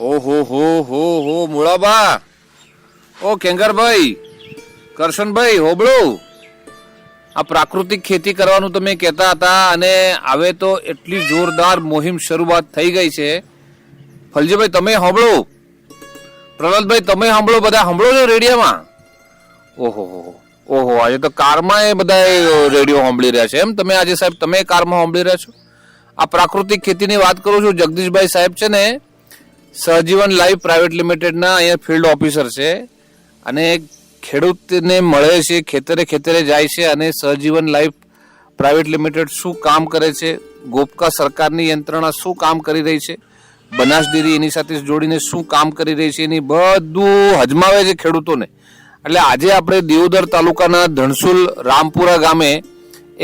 ઓહો હો હો હો મુળાબા ઓ, કેંગરભાઈ, કરશનભાઈ, હોબળો. આ પ્રાકૃતિક ખેતી કરવાનું તમે કહેતા હતા અને હવે તો એટલી જોરદાર મુહિમ શરૂઆત થઈ ગઈ છે. ફલજીભાઈ, તમે સાંભળો પ્રહલાદભાઈ, તમે સાંભળો, બધા સાંભળો છો રેડિયામાં? ઓહો, હો. ઓહો, આજે તો કારમાં એ બધા રેડિયો સાંભળી રહ્યા છે. એમ તમે આજે સાહેબ, તમે કારમાં સાંભળી રહ્યા છો? આ પ્રાકૃતિક ખેતીની વાત કરું છું. જગદીશભાઈ સાહેબ છે ને સહજીવન લાઈવ પ્રાઇવેટ લિમિટેડના અહીંયા ફિલ્ડ ઓફિસર છે અને ખેડૂતને મળે છે, ખેતરે ખેતરે જાય છે અને સહજીવન લાઈવ પ્રાઇવેટ લિમિટેડ શું કામ કરે છે, ગોપકા સરકારની યંત્રણા શું કામ કરી રહી છે, બનાસ એની સાથે જોડીને શું કામ કરી રહી છે, એની બધું હજમાવે છે ખેડૂતોને. એટલે આજે આપણે દિયોદર તાલુકાના ધણસુલ રામપુરા ગામે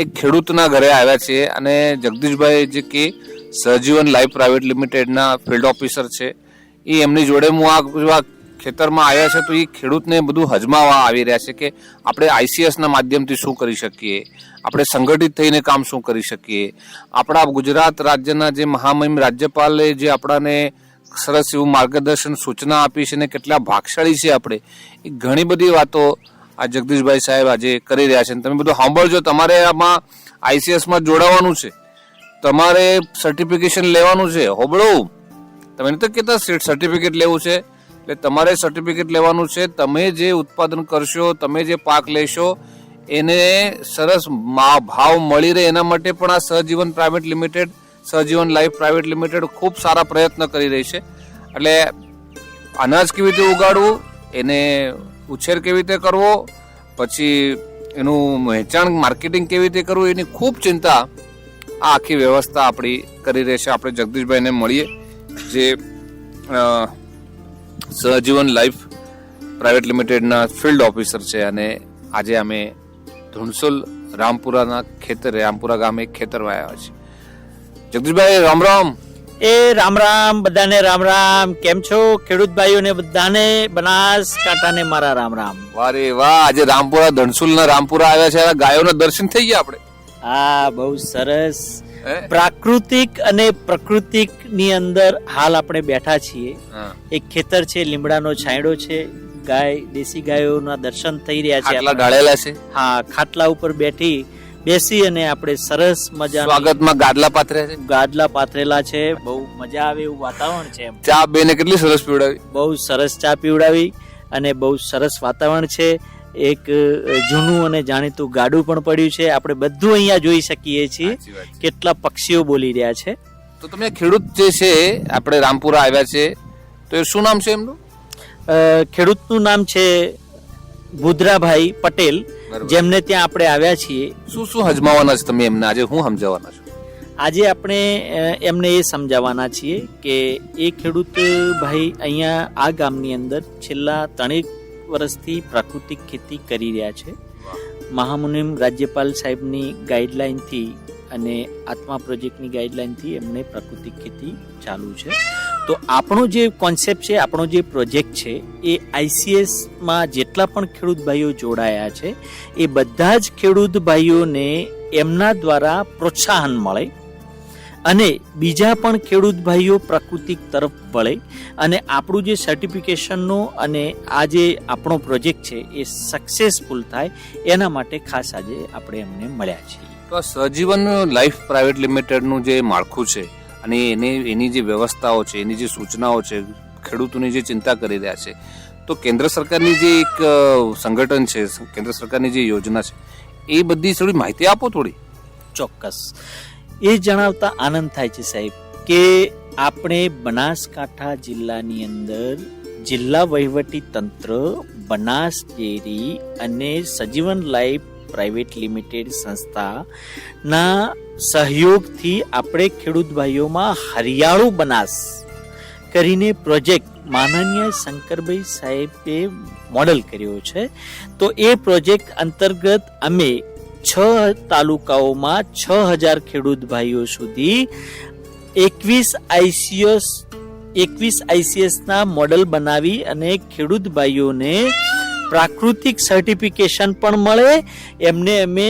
એક ખેડૂતના ઘરે આવ્યા છીએ અને જગદીશભાઈ જે કે સહજીવન લાઈફ પ્રાઇવેટ લિમિટેડના ફિલ્ડ ઓફિસર છે. એ એમની જોડે હું આ ખેતરમાં આવ્યા છે, તો એ ખેડૂતને બધું હજમાવા આવી રહ્યા છે કે આપણે આઈસીએસના માધ્યમથી શું કરી શકીએ? આપણે સંગઠિત થઈને કામ શું કરી શકીએ? આપણા ગુજરાત રાજ્યના જે મહામહિમ રાજ્યપાલે જે આપણાને સરસ એવું માર્ગદર્શન સૂચના આપી છે ને કેટલા ભાગશાળી છે આપણે, એ ઘણી બધી વાતો આ જગદીશભાઈ સાહેબ આજે કરી રહ્યા છે તમે બધું સાંભળજો, તમારે આમાં આઈસીએસમાં જોડાવાનું છે. તમારે સર્ટિફિકેશન લેવાનું છે. હોબળો. તમે નથી કહેતા સર્ટિફિકેટ લેવું છે? એટલે તમારે સર્ટિફિકેટ લેવાનું છે, તમે જે ઉત્પાદન કરશો, તમે જે પાક લેશો, એને સરસ ભાવ મળી રહે એના માટે પણ આ Sahjeevan private limited, Sahjeevan life private limited ખૂબ સારા પ્રયત્ન કરી રહી છે. એટલે અનાજ કેવી રીતે ઉગાડવું, એને ઉછેર કેવી રીતે કરવો, પછી એનું વેચાણ, માર્કેટિંગ કેવી રીતે કરવું, એની ખૂબ ચિંતા આ આખી વ્યવસ્થા આપણી કરી રહી છે. આપણે જગદીશભાઈને મળીએ. જે સહજીવન લાઈફ પ્રાઇવેટ લિમિટેડના ફિલ્ડ ઓફિસર છે અને આજે અમે ધુણસુલ રામપુરાના ખેતરે રામપુરા ગામે એક ખેતરમાં આવ્યા છે. જગદીશભાઈ રામ રામ. એ રામ રામ બધાને રામ રામ. કેમ છો? ખેડૂત ભાઈઓને બધાને બનાસકાંઠાને મારા રામ રામ. વારે વાહ આજે રામપુરા ધણસુલના રામપુરા આવ્યા છે. ગાયોના દર્શન થઈ ગયા આપણે. હા બહુ સરસ? પ્રાકૃતિક અને પ્રકૃતિકની અંદર હાલ આપણે બેઠા છીએ. એક ખેતર છે લીમડાનો છાંયડો છે. ગાય દેશી ગાયોના દર્શન થઈ રહ્યા છે આટલા ગાળેલા છે? હા ખાટલા ઉપર બેઠી બેસી અને આપણે સરસ મજા સ્વાગતમાં ગાદલા પાથરે છે? ગાદલા પાથરેલા છે. બહુ મજા આવે એવું વાતાવરણ છે ચા બેને કેટલી સરસ પીવડાવી? બહુ સરસ ચા પીવડાવી અને બહુ સરસ વાતાવરણ છે. એક જૂનું અને જાણીતું ગાડું પણ પડ્યું છે. આપણે બધું અહીંયા જોઈ શકીએ છીએ. કેટલા પક્ષીઓ બોલી રહ્યા છે. તો તમે ખેડૂત જે છે આપણે રામપુરા આવ્યા છે તો એ શું નામ છે એમનું? ખેડૂતનું નામ છે ભુદ્રાભાઈ પટેલ. જેમને ત્યાં આપણે આવ્યા છીએ. શું શું હજમાવાના છે તમે એમને? આજે હું સમજાવવાના છું? આજે આપણે એમને એ સમજાવવાના છીએ કે એ ખેડૂત ભાઈ અહીંયા આ ગામની અંદર છેલ્લા ત્રણેક વર્ષથી પ્રાકૃતિક ખેતી કરી રહ્યા છે. મહામુનિમ રાજ્યપાલ સાહેબની ગાઈડલાઇનથી અને આત્મા પ્રોજેક્ટની ગાઈડલાઇનથી એમને પ્રાકૃતિક ખેતી ચાલુ છે. તો આપણો જે કોન્સેપ્ટ છે આપણો જે પ્રોજેક્ટ છે એ આઈસીએસમાં જેટલા પણ ખેડૂત ભાઈઓ જોડાયા છે એ બધા જ ખેડૂત ભાઈઓને એમના દ્વારા પ્રોત્સાહન મળે. અને બીજા પણ ખેડૂત ભાઈઓ પ્રાકૃતિક તરફ વળે અને આપણું જે સર્ટિફિકેશનનો અને આ જે આપણો પ્રોજેક્ટ છે એ સક્સેસફુલ થાય એના માટે ખાસ આજે આપણે એમને મળ્યા છીએ. તો આ સહજીવન લાઈફ પ્રાઇવેટ લિમિટેડનું જે માળખું છે અને એને એની જે વ્યવસ્થાઓ છે એની જે સૂચનાઓ છે ખેડૂતોની જે ચિંતા કરી રહ્યા છે તો કેન્દ્ર સરકારની જે એક સંગઠન છે કેન્દ્ર સરકારની જે યોજના છે એ બધી થોડી માહિતી આપો થોડી. ચોક્કસ. એ જણાવતા આનંદ થાય છે સાહેબ કે આપણે બનાસકાંઠા જિલ્લાની અંદર જિલ્લા વહીવટી તંત્ર, બનાસ ડેરી અને સજીવન લાઈફ પ્રાઇવેટ લિમિટેડ સંસ્થાના સહયોગથી આપણે ખેડૂત ભાઈઓમાં હરિયાળું બનાસ કરીને પ્રોજેક્ટ માનનીય શંકરભાઈ સાહેબે મોડલ કર્યો છે. તો એ પ્રોજેક્ટ અંતર્ગત અમે છ તાલુકાઓમાં છ હજાર ખેડૂત ભાઈઓ સુધી એકવીસ આઈસીએસ, એકવીસ આઈસીએસના મોડલ બનાવી અને ખેડૂત ભાઈઓને પ્રાકૃતિક સર્ટિફિકેશન પણ મળે. એમને અમે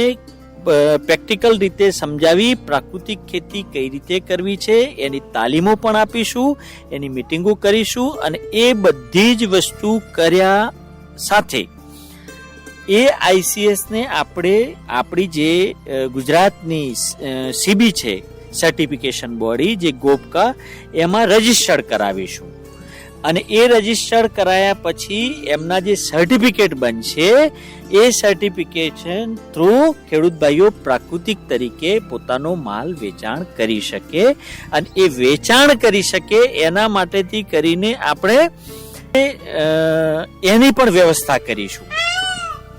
પ્રેક્ટિકલ રીતે સમજાવી પ્રાકૃતિક ખેતી કઈ રીતે કરવી છે, એની તાલીમો પણ આપીશું, એની મિટિંગો કરીશું અને એ બધી જ વસ્તુ કર્યા સાથે એ આઈસીએસને આપણે આપણી જે ગુજરાતની સીબી છે સર્ટિફિકેશન બોડી જે ગોપકા, એમાં રજીસ્ટર્ડ કરાવીશું. અને એ રજીસ્ટર્ડ કરાયા પછી એમના જે સર્ટિફિકેટ બનશે, એ સર્ટિફિકેશન થ્રુ ખેડૂત ભાઈઓ પ્રાકૃતિક તરીકે પોતાનો માલ વેચાણ કરી શકે. અને એ વેચાણ કરી શકે એના માટેથી કરીને આપણે એની પણ વ્યવસ્થા કરીશું.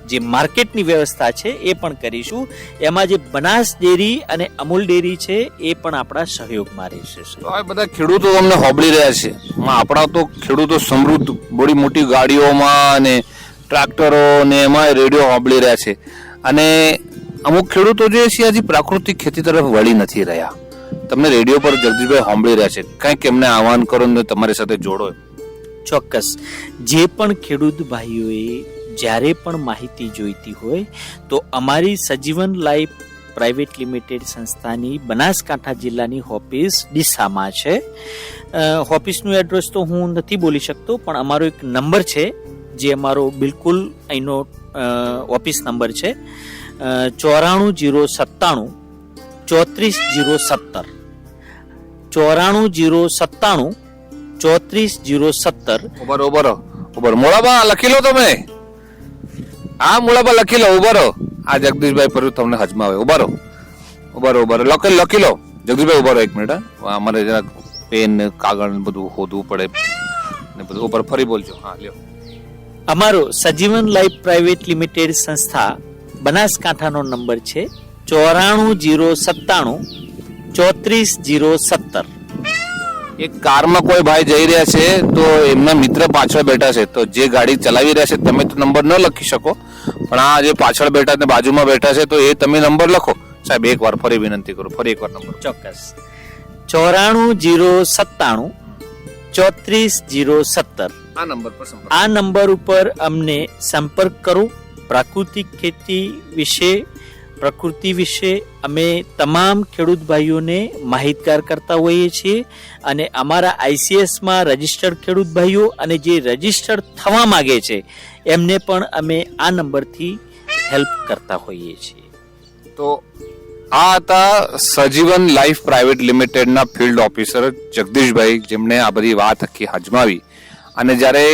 જે માર્કેટની વ્યવસ્થા છે એ પણ કરીશું. એમાં જે બનાસ ડેરી અને અમૂલ ડેરી છે એ પણ આપણા સહયોગમાં રહેશે તો આ બધા ખેડૂતો અમને હોબળી રહ્યા છે. આપણા તો ખેડૂતો સમૃદ્ધ બડી મોટી ગાડીઓમાં અને ટ્રાક્ટરો ને એમાં રેડિયો હોબળી રહ્યા છે. અને અમુક ખેડૂતો જે છે હજી પ્રાકૃતિક ખેતી તરફ વળી નથી રહ્યા. તમને રેડિયો પર જગદીશભાઈ સાંભળી રહ્યા છે. કંઈક એમને આહવાન કરો ને તમારી સાથે જોડો. ચોક્કસ. જે પણ ખેડૂત ભાઈઓએ જ્યારે પણ માહિતી જોઈતી હોય, તો અમારી સજીવન લાઈફ પ્રાઇવેટ લિમિટેડ સંસ્થાની બનાસકાંઠા જિલ્લાની ઓફિસ ડીસામાં છે. હોપિસનું એડ્રેસ તો હું નથી બોલી શકતો, પણ અમારો એક નંબર છે, જે અમારો બિલકુલ અહીંનો ઓફિસ નંબર છે. ચોરાણું જીરો સત્તાણું, ચોત્રીસ જીરો સત્તર. ચોરાણું જીરો સત્તાણું, ચોત્રીસ જીરો સત્તર. બરોબર ઉભર મોળાબા લખી લો તમે. હા પર લખી લો ઉભરો આ જગદીશભાઈ પર તમને હજમાં આવે. ઉભારો ઊભા રહો લખી લખી લો. જગદીશભાઈ ઉભારો એક મિનિટ અમારે જરાક પેન, કાગળ ને બધું હોદવું પડે ને બધું. ઉપર ફરી બોલજો. હા, લ્યો. અમારો સજીવન લાઈફ પ્રાઇવેટ લિમિટેડ સંસ્થા બનાસકાંઠાનો નંબર છે ચોરાણું જીરો સત્તાણું ચોત્રીસ જીરો સત્તર. એક કારમાં કોઈ ભાઈ જઈ રહ્યા છે તો એમના મિત્ર પાછળ બેઠા છે. તો જે ગાડી ચલાવી રહ્યા છે તમે તો નંબર ન લખી શકો પણ આ જે પાછળ બેઠા ને બાજુમાં બેઠા છે તો એ તમે નંબર લખો. સાહેબ એક વાર ફરી વિનંતી કરું ફરી એક વાર નંબર ચોક્કસ. ચોરાણું જીરો સત્તાણું ચોત્રીસ જીરો સત્તર. આ નંબર પર આ નંબર ઉપર અમને સંપર્ક કરો. પ્રાકૃતિક ખેતી વિશે પ્રકૃતિ વિશે અમે તમામ ખેડૂત ભાઈઓને માહિતગાર કરતા હોઈએ છીએ અને અમારા આઈસીએસમાં રજિસ્ટર્ડ ખેડૂત ભાઈઓ અને જે રજિસ્ટર્ડ થવા માગે છે, એમને પણ અમે આ નંબરથી હેલ્પ કરતા હોઈએ છીએ. તો આ હતા સજીવન લાઈફ પ્રાઇવેટ લિમિટેડના ફિલ્ડ ઓફિસર જગદીશભાઈ, જેમણે આ બધી વાત આખી હજમાવી. અને જ્યારે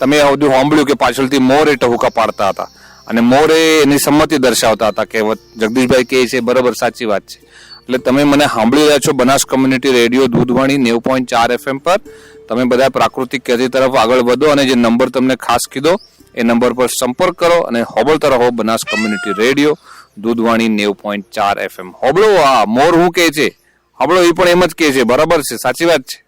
તમે બધું સાંભળ્યું કે પાછળથી મોર એ ટહુકા પાડતા હતા અને મોરે એની સંમતિ દર્શાવતા હતા કે જગદીશભાઈ કહે છે, બરાબર, સાચી વાત છે. એટલે તમે મને સાંભળી રહ્યા છો બનાસ કમ્યુનિટી રેડિયો દૂધવાણી નેવું પોઈન્ટ ચાર એફએમ પર. તમે બધા પ્રાકૃતિક ખેતી તરફ આગળ વધો અને જે નંબર તમને ખાસ કીધો, એ નંબર પર સંપર્ક કરો અને હોબળતા રહો બનાસ કમ્યુનિટી રેડિયો દૂધવાણી નેવું પોઈન્ટ ચાર એફએમ હોબળો આ, મોર હું કહે છે? હોબળો એ પણ એમ જ કહે છે, બરાબર છે, સાચી વાત છે.